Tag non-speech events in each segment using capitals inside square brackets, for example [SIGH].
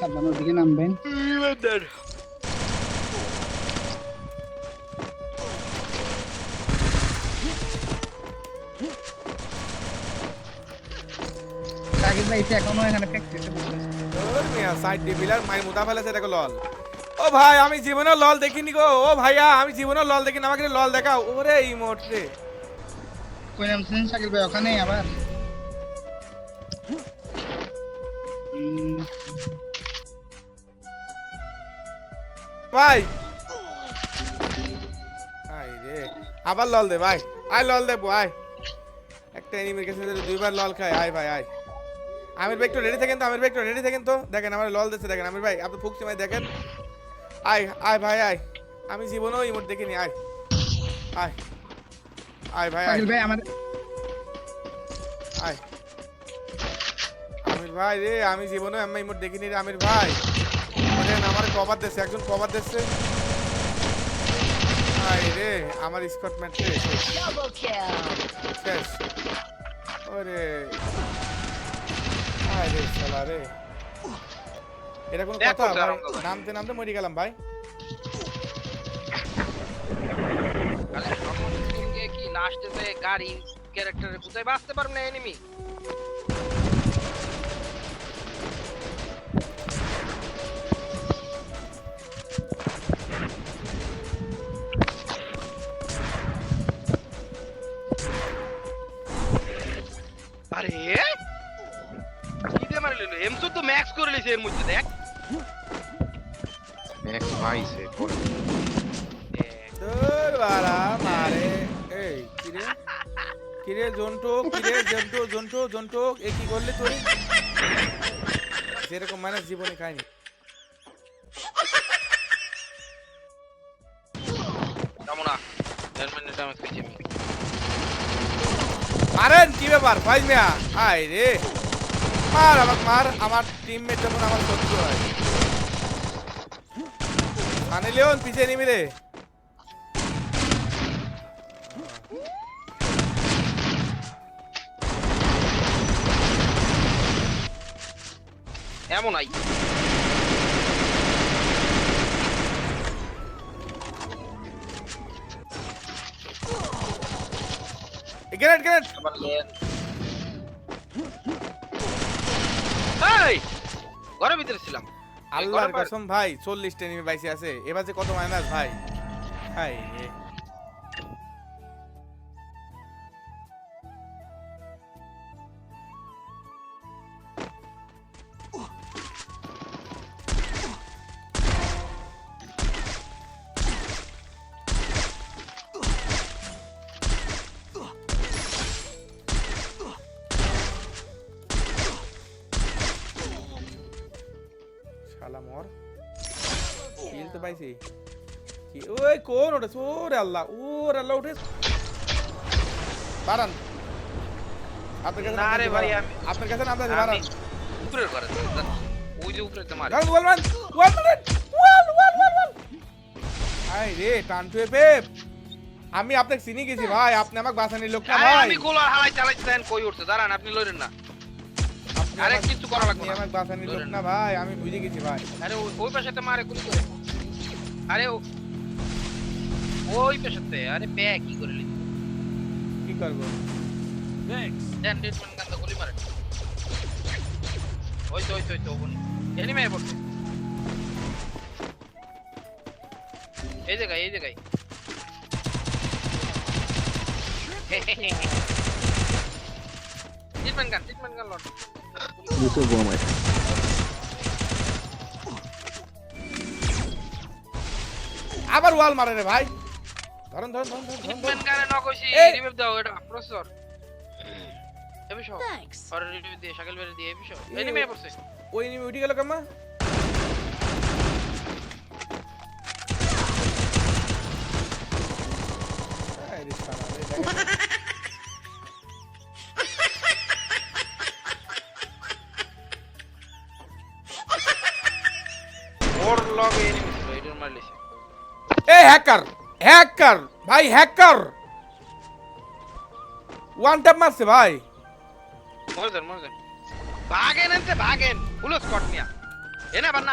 সাবধান ওদিকে নামবেন সাকিব ভাই এটা এখনও এখানে প্র্যাকটিসে বসেছে তোর মিয়া সাইড মাই মুদা ফেলেছে দেখো লল ও ভাই, আমি লল গো ও ভাইয়া আমি জীবনে লল দেখিনি আমাকে লল দেখাও। ওরে ভাই, ওখানেই আবার। ভাই। আই রে আবার লল দে ভাই। আয় লল দে ভাই। একটা এনিমির কাছে যদি দুইবার লল খায় আয় ভাই আয়। আমির ভাই একটু রেডি থাকেন তো আমির ভাই একটু রেডি থাকেন তো। দেখেন আমার লল দিচ্ছে দেখেন আমির ভাই আপনি ফুকছি ভাই দেখেন। আয় আয় ভাই আয়। আমি জীবনেও ইমোট দেখিনি আয়। আয় আয় ভাই আয়। ভাই আমার আয়। আমির ভাই রে আমি জীবনে আমি ইমোট দেখিনি রে আমির ভাই। কভার দিচ্ছে একজন কভার দিচ্ছে আয় রে আমার স্কট ম্যাচ রে Double kill. শেষ। ওরে। আয় রে শালা রে। এটা কোনো কথা ভাই। নামতে নামতে মরে গেলাম ভাই। কি লাস্টে যে গাড়ি ক্যারেক্টারে কোথায় বাঁচতে পারবে না এনিমি আরে। কি দিয়ে মারলি এমসো তো ম্যাক্স করে লিছে এর মধ্যে দেখ। ম্যাক্স ভাইছে পরে তোর বাড়া মারে। এই কিরে? কিরে জন্টু কিরে জন্টু জন্টু জন্টু এ কি করলি তুই? যেরকম মানে জীবনে খাইনি। কেমন। না দেড় মিনিট আমি আমি মারেন, কি ব্যাপার? ভাই মিয়া আয় রে। মার আমাকে মার। আমার টিমমেট যখন আমার শত্রু হয়। মানে লিওন, পিছিয়ে নিবি রে। এমন আই গ্রেনেড গ্রেনেড আবার লেন এই ঘরের ভিতরে ছিলাম। আল্লাহর কসম ভাই চল্লিশটা নিমে বাইসে আছে। এবার যে কত মাইনাস ভাই। হাই কিল তো পাইছি। কি? ওই কোন ওটা? ওরে আল্লাহ ওরে আল্লাহ উঠে বাড়ান। আপনার কাছে না রে ভাই, আমি- আপনার কাছে বাড়ান। উপরের ঘরে ওই যে উপরে one minute one one one one I রে টান আমি আপনাকে চিনি গেছি ভাই। আপনি আমাকে বাঁচানির লোক না ভাই। আমি হালাই চালাইতেন কই উঠছে? দাঁড়ান আপনি লইরেন না। আরে আমাকে- কিছু করা লাগবে না। আমাকে বাঁচানির লোক না ভাই। আমি বুঝে গেছি ভাই। আরে ওই- পাশেতে মারে গুলি করে আরে ও- ওই পাশেতে আরে বে কি করে লিখি কি করব? দেন ট্রিটমেন্ট কান্দা গুলি মারে ওই তো ওই তো ওই তো ওখানে এনিমে পড়ছে। এই জায়গায় এই জায়গায় ট্রিটমেন্ট গান ট্রিটমেন্ট গান লট আবার ওয়াল মারে রে ভাই। ধরন ধরন ধরন ধরন ইনভেন ট্রিটমেন্ট নকশি? নক হইছি রিভাইভ দাও এটা প্রসেসর এবি সব Thanks. আর রিভাইভ দিয়ে শাকিল বেরে দিয়ে এবি সব এনিমে পড়ছে। ওই এনিমি উঠে গেল কাম্মা হ্যাকার ভাই হ্যাকার ওয়ান ট্যাপ মারছে, ভাই। মরে যান মরে যান। ভাগেন এনতে ভাগেন ফুল স্কট নিয়া। এনে আবার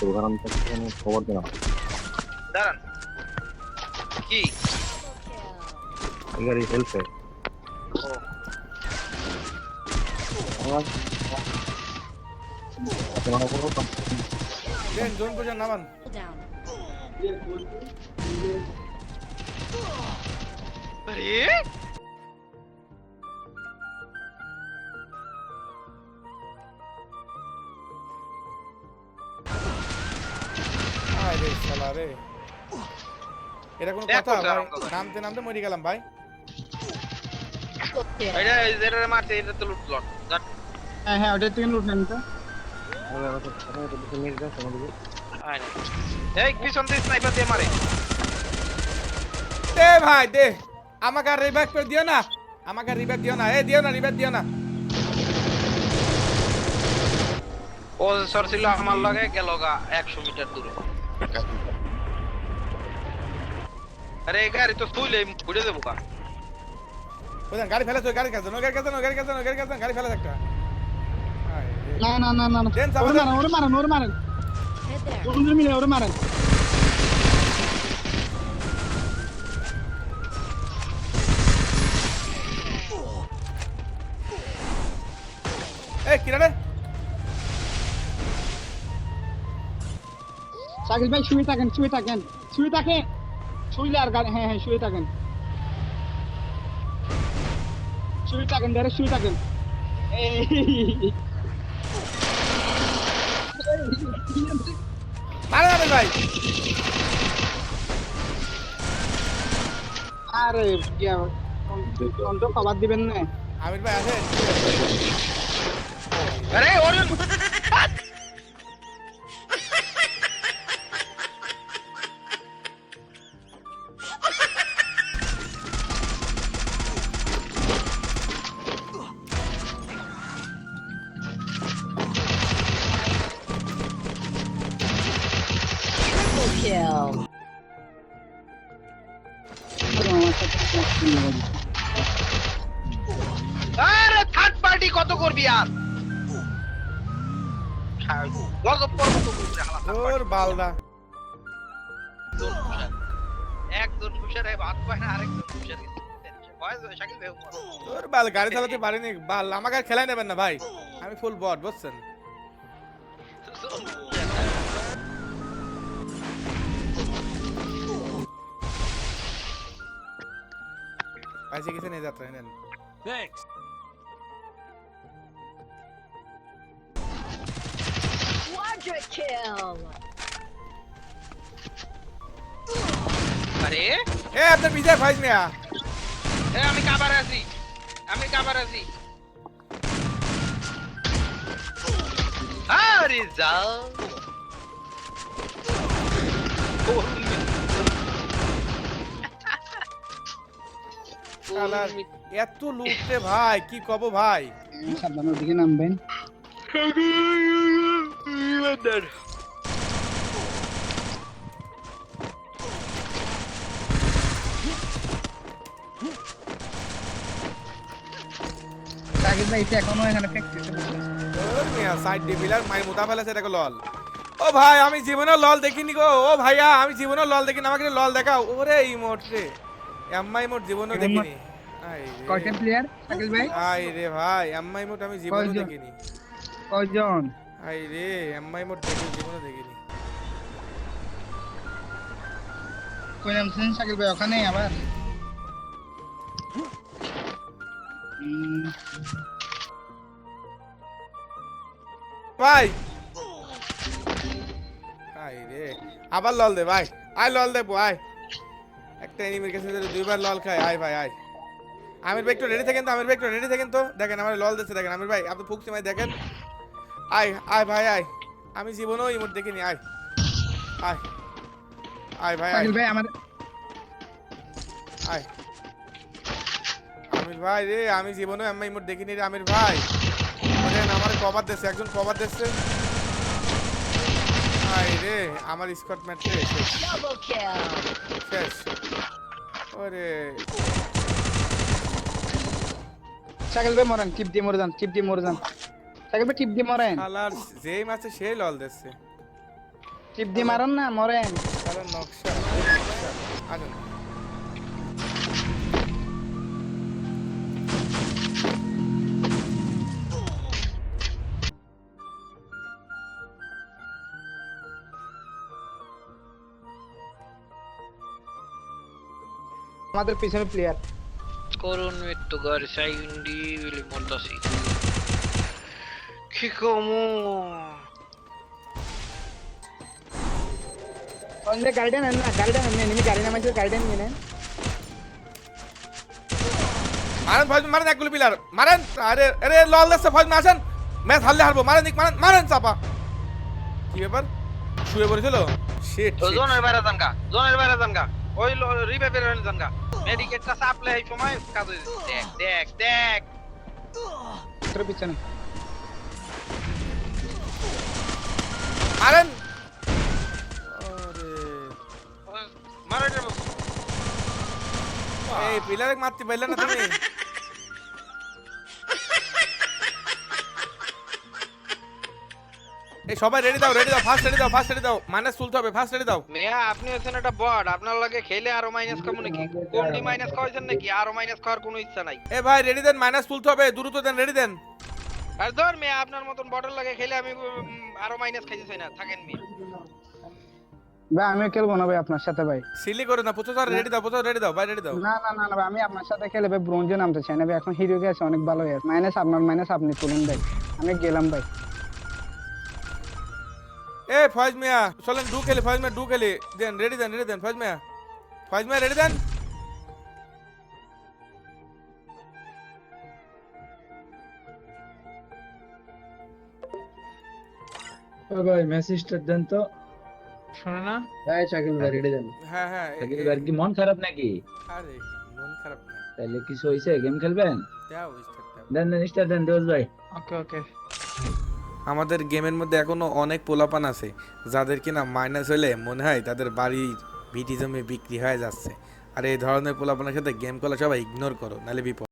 নামে ওখান থেকে আমি খবর দিলাম দাঁড়ান কি গাড়ি হেল্পে ও আমার তোমার কোনো দেন জোন পূজা নামান down. আরে শালা রে। এটা কোনো কথা ভাই। নামতে নামতে মরে গেলাম ভাই। এটা যেটা মারছে এটা তো লুট লট হ্যাঁ হ্যাঁ ওটা থেকে লুট নেন তো এই পিছন দিয়ে স্নাইপার দিয়ে মারে। দে ভাই দে। আমাকে আর রিভাইভ করে দিও না। আমাকে রিভাইভ দিও না। এ দিও না রিভাইভ দিও না। ও সর ছিল আমার লগে গেল গা একশো মিটার দূরে। আরে এই গাড়ি তো তুইলে ঘুরে দেবো কা বুঝলেন গাড়ি ফেলে তো গাড়ি কাছে গাড়ি কাছে গাড়ি কাছে গাড়ি কাছে গাড়ি ফেলে একটা আয় রে। না না না না না দেন, ওরে সাবধান। মারেন ওরে মারেন ওরে মারেন Head there. দুজন মিলে ওরে মারেন এ কিরা শাকিল ভাই শুয়ে থাকেন শুয়ে থাকেন শুয়ে থাকেন। শুইলে আর গাড়ি হ্যাঁ হ্যাঁ শুয়ে থাকেন। শুয়ে থাকেন ডাইরেক্ট শুয়ে থাকেন। [LAUGHS] মারে মারে ভাই। আরে অন্ত খাবার দিবেন না। আমির ভাই আছেন আরে ওরে গজব করব তো বুঝলে হালা তোর বালদা একজন হুশারে ভাত পায় না আরেকজন ভাই তোর বাল গাড়ি চালাতে পারিনি বাল আমাকে আর খেলাই নেবেন না ভাই। আমি ফুল বট বুঝছেন? পাইছে গেছে নিয়ে যাত্রা নেন। Quadra kill. আরে? এ আপনার বিজয় ফাইজ মিয়া। এ, আমি কাবার আছি। আমি কাবার আছি। আরে যাও। এত লুটতে ভাই কি কব ভাই? সাবধান ওদিকে নামবেন। শাকিল ভাই এটা এখনও এখানে প্র্যাকটিসে বসেছে তোর সাইড ডিবিলার মাই মুতা ফেলেছে এটাকে লল। ও ভাই আমি জীবনে লল দেখিনি গো। ও ভাইয়া আমি জীবনে লল দেখিনি আমাকে লল দেখাও। ওরে ইমোট রে। এম্মা ইমোট জীবনে দেখিনি। আই রে। কয়টা প্লেয়ার শাকিল ভাই? আই রে ভাই আমি জীবনে দেখিনি। কয়জন? আই রে এম্মা ইমোট দেখি জীবনে দেখিনি। কই নামছেন শাকিল ভাই ওখানে আবার? ভাই! আই রে আবার লল দে ভাই। আয় লল দে আয় একটা এনিমির কাছে দুইবার লল খায় আয় ভাই আয়। আমির ভাই একটু রেডি থাকেন তো আমির ভাই একটু রেডি থাকেন তো। দেখেন আমার লল দিচ্ছে দেখেন আমির ভাই আপনি ফুকছি ভাই দেখেন। আয় আয় ভাই আয়। আমি জীবনেও ইমোট দেখিনি আয়। আয়। আয় ভাই আয়। পাগল ভাই আমার আয়। আমির ভাই রে আমি জীবনে আমি ইমোট দেখিনি রে আমির ভাই। দেখেন আমার কভার দিচ্ছে একজন কভার দিচ্ছে আয় রে আমার স্কট ম্যাচ শেষ। ওরে। সাইকেল ভাই মরেন টিপ দিয়ে মরে যান টিপ দিয়ে মরে যান। ভাই টিপ দিয়ে মরেন। শালার যেই মাছে সেই লল দিচ্ছে। টিপ দিয়ে মারেন না মরেন। শালার নকশা নকশা। আসুন। আমাদের পিছনে প্লেয়ার করুন মৃত্যু ঘর সাইন্ডি বলে মরদাসি কি কমু অন্য গাড়িটা নেন না গাড়িটা নেন এনিমি গাড়ি নামাইছে গাড়িটা নিয়ে নেন মারেন ফয়জ মারেন একগুলো পিলার মারেন। আরে আরে লল দিচ্ছে ফয়জ আসেন। ম্যাচ হারলে হারবো মারেন দিক মারেন মারেন চাপা। কি ব্যাপার? শুয়ে পড়েছিল? শিট জোনের বাইরে জানগা জোনের বাইরে জানগা ওই রিভাইভের বাইরে জানগা মেডিকেটটা সাপ্লাই সময় কাজ দেখ দেখ দেখ। তোর পিছনে। মারেন এই পিলারে মারতে পারলে না তুমি। এই সবাই রেডি দাও রেডি দাও ফার্স্ট রেডি দাও ফার্স্ট রেডি দাও। মাইনাস তুলতে হবে ফার্স্ট রেডি দাও। মেয়া আপনি হচ্ছেন একটা বট আপনার লাগে খেলে আরও মাইনাস খাব নাকি? কোনটি মাইনাস খাওয়াইছেন নাকি? আরও মাইনাস খাওয়ার কোনো ইচ্ছা নাই। এ ভাই রেডি দেন মাইনাস তুলতে হবে দ্রুত দেন রেডি দেন। আর ধর মেয়া আপনার মতন বটল লাগে খেলে আমি আরও মাইনাস খাইতে চাই না থাকেন মেয়ে। ভাই আমিও খেলব না ভাই আপনার সাথে ভাই। সিলি করে না প্রচুর রেডি দাও প্রচুর রেডি দাও ভাই রেডি দাও। না না না না ভাই, আমি আপনার সাথে খেলে ভাই ব্রোঞ্জে নামতে চাই না ভাই এখন হিরো গেছে অনেক ভালো হয়ে মাইনাস আপনার মাইনাস আপনি তুলুন ভাই আমি গেলাম ভাই। এ ফয়েজ মিয়া চলেন ডু খেলে ফয়েজ মিয়া ডু খেলে। দেন রেডি দেন রেডি দেন ফয়েজ মিয়া। ফয়েজ মিয়া রেডি দেন? ভাই মেসেজটা দেন তো। শোনে না। হ্যাঁ শাকিল ভাই রেডি দেন? হ্যাঁ হ্যাঁ শাকিল ভাই কি মন খারাপ নাকি? আরে মন খারাপ না। তাহলে কিছু হয়েছে গেম খেলবেন? দাও দেন দেন স্টার্ট দেন ভাই। ওকে ওকে। আমাদের গেমের মধ্যে এখনও অনেক পোলাপান আছে যাদের কিনা মাইনাস হলে মনে হয় তাদের বাড়ির ভিটি জমি বিক্রি হয়ে যাচ্ছে। আর এই ধরনের পোলাপানের সাথে গেম খেলা সবাই ইগনোর করো নাহলে বিপদ।